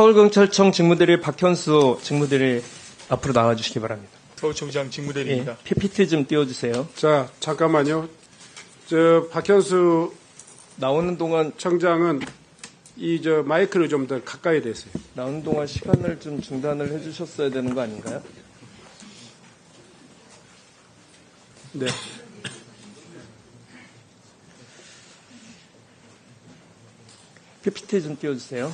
서울경찰청 직무대리 박현수 직무대리 앞으로 나와주시기 바랍니다. 서울청장 직무대리입니다. 예, PPT 좀 띄워주세요. 자, 잠깐만요. 저 박현수 나오는 동안 청장은 이 저 마이크를 좀 더 가까이 대세요. 나오는 동안 시간을 좀 중단을 해주셨어야 되는 거 아닌가요? 네. PPT 좀 띄워주세요.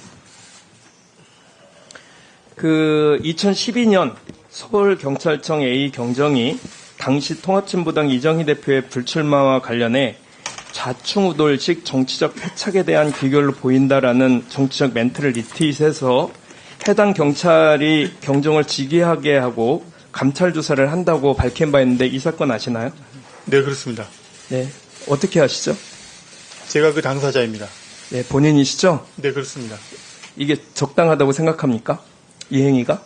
그 2012년 서울경찰청 A 경정이 당시 통합진보당 이정희 대표의 불출마와 관련해 좌충우돌식 정치적 패착에 대한 귀결로 보인다라는 정치적 멘트를 리트윗해서 해당 경찰이 경정을 직위하게 하고 감찰 조사를 한다고 밝힌 바 있는데 이 사건 아시나요? 네, 그렇습니다. 네. 어떻게 아시죠? 제가 그 당사자입니다. 네, 본인이시죠? 네, 그렇습니다. 이게 적당하다고 생각합니까? 이 행위가?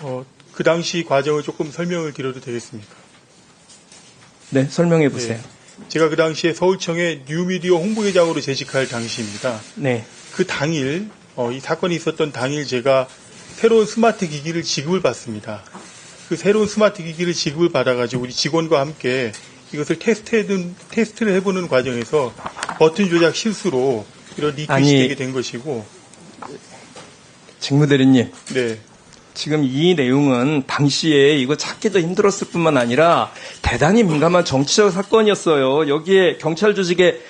어, 그 당시 과정을 조금 설명을 드려도 되겠습니까? 네, 설명해 보세요. 제가 그 당시에 서울청의 뉴미디어 홍보회장으로 재직할 당시입니다. 네. 그 당일, 어, 이 사건이 있었던 당일 제가 새로운 스마트 기기를 지급을 받습니다. 그 새로운 스마트 기기를 지급을 받아가지고 우리 직원과 함께 이것을 테스트해둔, 테스트를 해보는 과정에서 버튼 조작 실수로 이런 아니. 되게 된 것이고, 직무 대리님, 네. 지금 이 내용은 당시에 이거 찾기도 힘들었을 뿐만 아니라 대단히 민감한 정치적 사건이었어요. 여기에 경찰 조직의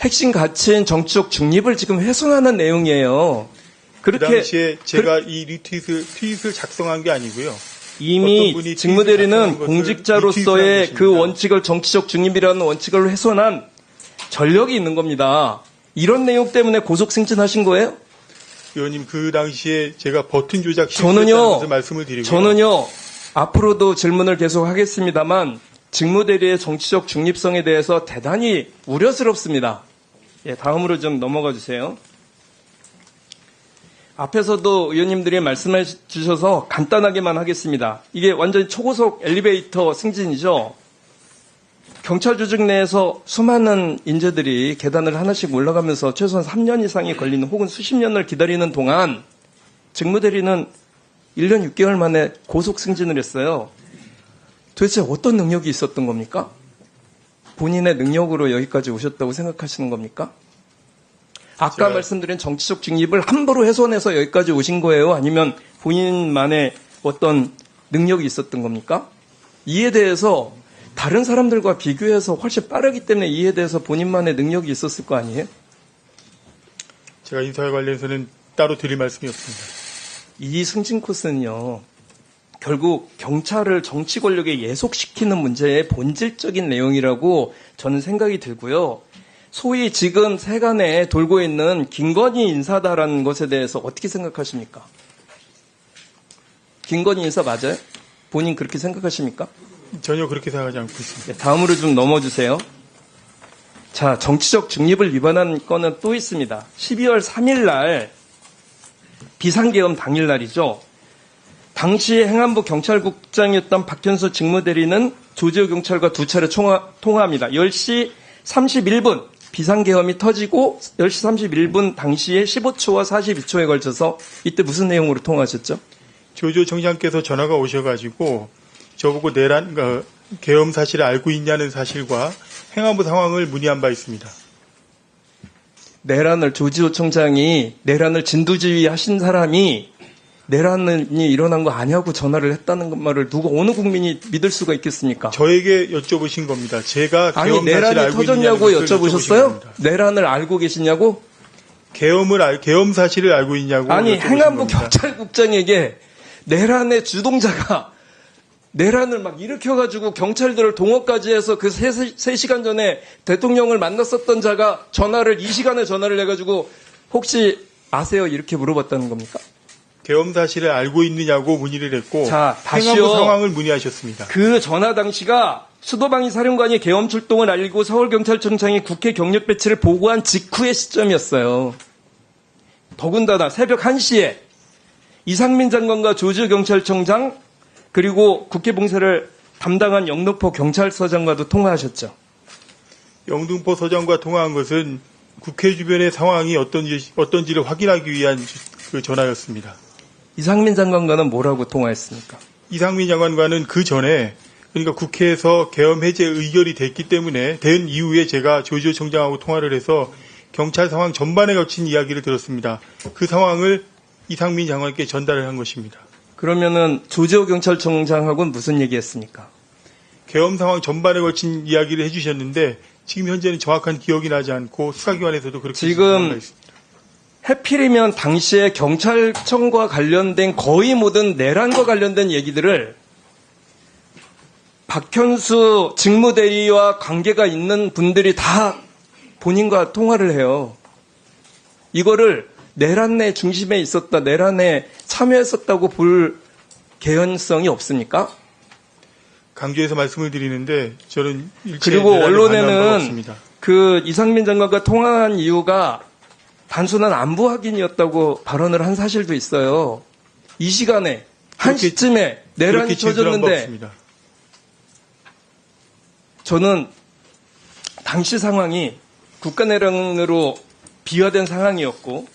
핵심 가치인 정치적 중립을 지금 훼손하는 내용이에요. 그 그렇게 당시에 제가 이 리트윗을, 트윗을 작성한 게 아니고요. 이미 직무대리는 공직자로서의 그. 원칙을 정치적 중립이라는 원칙을 훼손한 전력이 있는 겁니다. 이런 내용 때문에 고속 승진하신 거예요? 의원님 그 당시에 제가 버튼 조작 저는요, 말씀을 드리고요. 저는요, 앞으로도 질문을 계속 하겠습니다만, 직무대리의 정치적 중립성에 대해서 대단히 우려스럽습니다. 예, 다음으로 좀 넘어가 주세요. 앞에서도 의원님들이 말씀해 주셔서 간단하게만 하겠습니다. 이게 완전히 초고속 엘리베이터 승진이죠. 경찰 조직 내에서 수많은 인재들이 계단을 하나씩 올라가면서 최소한 3년 이상이 걸리는 혹은 수십 년을 기다리는 동안 직무대리는 1년 6개월 만에 고속 승진을 했어요. 도대체 어떤 능력이 있었던 겁니까? 본인의 능력으로 여기까지 오셨다고 생각하시는 겁니까? 아까 말씀드린 정치적 중립을 함부로 훼손해서 여기까지 오신 거예요? 아니면 본인만의 어떤 능력이 있었던 겁니까? 이에 대해서 다른 사람들과 비교해서 훨씬 빠르기 때문에 이에 대해서 본인만의 능력이 있었을 거 아니에요? 제가 인사에 관련해서는 따로 드릴 말씀이 없습니다. 이 승진 코스는요, 결국 경찰을 정치 권력에 예속시키는 문제의 본질적인 내용이라고 저는 생각이 들고요. 소위 지금 세간에 돌고 있는 김건희 인사다라는 것에 대해서 어떻게 생각하십니까? 김건희 인사 맞아요? 본인 그렇게 생각하십니까? 전혀 그렇게 생각하지 않고 있습니다. 네, 다음으로 좀 넘어주세요. 자, 정치적 중립을 위반한 건은 또 있습니다. 12월 3일 날 비상계엄 당일 날이죠. 당시 행안부 경찰국장이었던 박현수 직무대리는 조지호 경찰과 두 차례 통화, 통화합니다. 10시 31분 비상계엄이 터지고 10시 31분 당시에 15초와 42초에 걸쳐서 이때 무슨 내용으로 통화하셨죠? 조조 청장께서 전화가 오셔가지고 저보고 내란 그 계엄 사실을 알고 있냐는 사실과 행안부 상황을 문의한 바 있습니다. 내란을 조지호 청장이 내란을 진두지휘 하신 사람이 내란이 일어난 거 아니냐고 전화를 했다는 말을 누가 어느 국민이 믿을 수가 있겠습니까? 저에게 여쭤보신 겁니다. 제가 아니 내란이 알고 터졌냐고 여쭤보셨어요? 내란을 알고 계시냐고? 계엄을 알, 계엄 사실을 알고 있냐고 아니 행안부 겁니다. 경찰국장에게 내란의 주동자가 내란을 막 일으켜가지고 경찰들을 동원까지 해서 그 세, 세 시간 전에 대통령을 만났었던 자가 전화를 이 시간에 전화를 해가지고 혹시 아세요? 이렇게 물어봤다는 겁니까? 계엄 사실을 알고 있느냐고 문의를 했고 자, 다시요. 상황을 문의하셨습니다. 그 전화 당시가 수도방위 사령관이 계엄 출동을 알리고 서울경찰청장이 국회 경력 배치를 보고한 직후의 시점이었어요. 더군다나 새벽 1시에 이상민 장관과 조지 경찰청장 그리고 국회 봉쇄를 담당한 영등포 경찰서장과도 통화하셨죠. 영등포 서장과 통화한 것은 국회 주변의 상황이 어떤지, 어떤지를 확인하기 위한 그 전화였습니다. 이상민 장관과는 뭐라고 통화했습니까? 이상민 장관과는 그 전에 그러니까 국회에서 계엄 해제 의결이 됐기 때문에 된 이후에 제가 조지호 청장하고 통화를 해서 경찰 상황 전반에 걸친 이야기를 들었습니다. 그 상황을 이상민 장관께 전달을 한 것입니다. 그러면은 조지호 경찰청장하고는 무슨 얘기했습니까? 계엄 상황 전반에 걸친 이야기를 해주셨는데 지금 현재는 정확한 기억이 나지 않고 수사기관에서도 그렇게 지금. 해필이면 당시에 경찰청과 관련된 거의 모든 내란과 관련된 얘기들을 박현수 직무대리와 관계가 있는 분들이 다 본인과 통화를 해요. 이거를 내란의 중심에 있었다, 내란에 참여했었다고 볼 개연성이 없습니까? 강조해서 말씀을 드리는데 저는 그리고 언론에는. 그 이상민 장관과 통화한 이유가 단순한 안부 확인이었다고 발언을 한 사실도 있어요. 이 시간에 한 그렇게- 시쯤에 내란이 터졌는데 없습니다. 저는 당시 상황이 국가 내란으로 비화된 상황이었고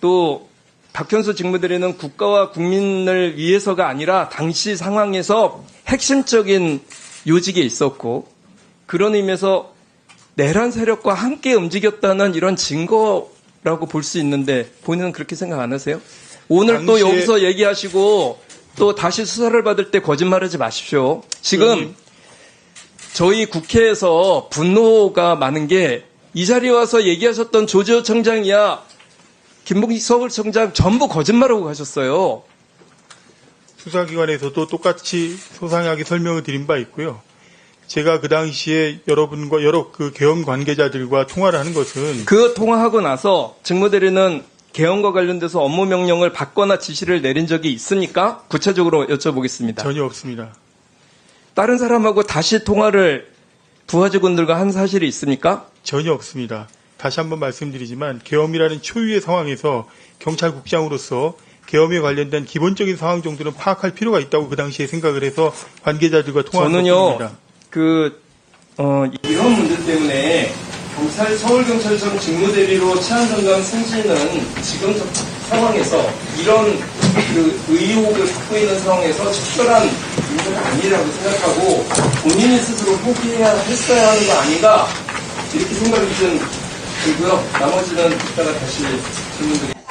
또 박현수 직무대리는 국가와 국민을 위해서가 아니라 당시 상황에서 핵심적인 요직에 있었고 그런 의미에서 내란 세력과 함께 움직였다는 이런 증거라고 볼 수 있는데 본인은 그렇게 생각 안 하세요? 오늘 또 여기서 얘기하시고 또 다시 수사를 받을 때 거짓말하지 마십시오. 지금 의원님. 저희 국회에서 분노가 많은 게 이 자리에 와서 얘기하셨던 조지호 청장이야 김봉식 서울청장 전부 거짓말하고 가셨어요. 수사기관에서도 똑같이 소상하게 설명을 드린 바 있고요. 제가 그 당시에 여러분과 여러 그 계엄 관계자들과 통화를 하는 것은 그 통화하고 나서 직무대리는 개헌과 관련돼서 업무 명령을 받거나 지시를 내린 적이 있습니까? 구체적으로 여쭤보겠습니다. 전혀 없습니다. 다른 사람하고 다시 통화를 부하 직원들과 한 사실이 있습니까? 전혀 없습니다. 다시 한번 말씀드리지만 계엄이라는 초유의 상황에서 경찰국장으로서 계엄에 관련된 기본적인 상황 정도는 파악할 필요가 있다고 그 당시에 생각을 해서 관계자들과 저는요, 것입니다. 그, 어, 이런 문제 때문에 경찰, 서울 경찰청 직무대리로 치안정감 승진은 지금 상황에서 이런 그 의혹을 갖고 있는 상황에서 적절한 문제가 아니라고 생각하고 본인이 스스로 포기해야 했어야 하는 거 아닌가 이렇게 생각이 좀 들고요. 나머지는 이따가 다시 질문드리겠습니다.